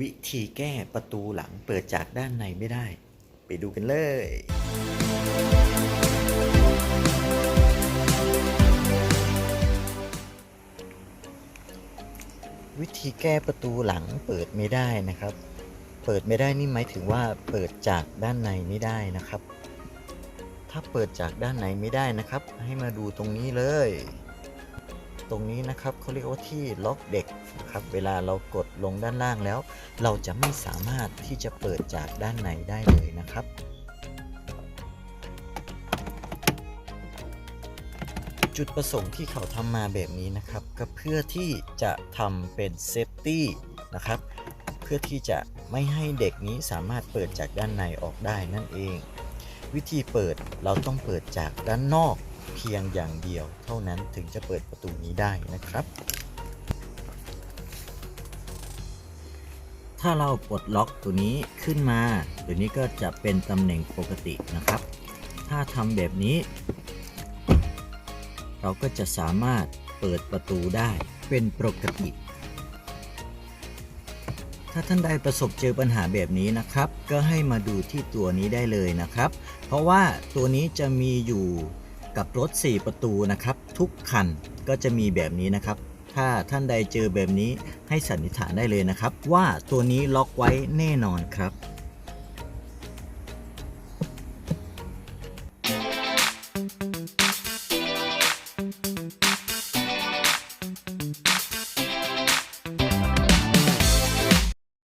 วิธีแก้ประตูหลังเปิดจากด้านในไม่ได้ ไปดูกันเลยวิธีแก้ประตูหลังเปิดไม่ได้นะครับ เปิดไม่ได้นี่หมายถึงว่าเปิดจากด้านในไม่ได้นะครับ ถ้าเปิดจากด้านในไม่ได้นะครับ ให้มาดูตรงนี้เลย ตรงนี้นะครับเขาเรียกว่าที่ล็อกเด็กนะครับเวลาเรากดลงด้านล่างแล้ว เราจะไม่สามารถที่จะเปิดจากด้านในได้เลยนะครับจุดประสงค์ที่เขาทำมาแบบนี้นะครับ ก็เพื่อที่จะทำเป็นเซฟตี้นะครับ เพื่อที่จะไม่ให้เด็กนี้สามารถเปิดจากด้านในออกได้นั่นเอง วิธีเปิดเราต้องเปิดจากด้านนอก เพียงอย่างเดียวเท่านั้นถึงจะเปิดประตูนี้ได้นะครับ ถ้าเราปลดล็อกตัวนี้ขึ้นมาตัวนี้ก็จะเป็นตำแหน่งปกตินะครับ ถ้าทำแบบนี้ เราก็จะสามารถเปิดประตูได้เป็นปกติ ถ้าท่านใดประสบเจอปัญหาแบบนี้นะครับ ก็ให้มาดูที่ตัวนี้ได้เลยนะครับ เพราะว่าตัวนี้จะมีอยู่ กับรถ 4 ประตูนะครับ ทุกคันก็จะมีแบบนี้นะครับ ถ้าท่านใดเจอแบบนี้ให้สันนิษฐานได้เลยนะครับ ว่าตัวนี้ล็อกไว้แน่นอนครับ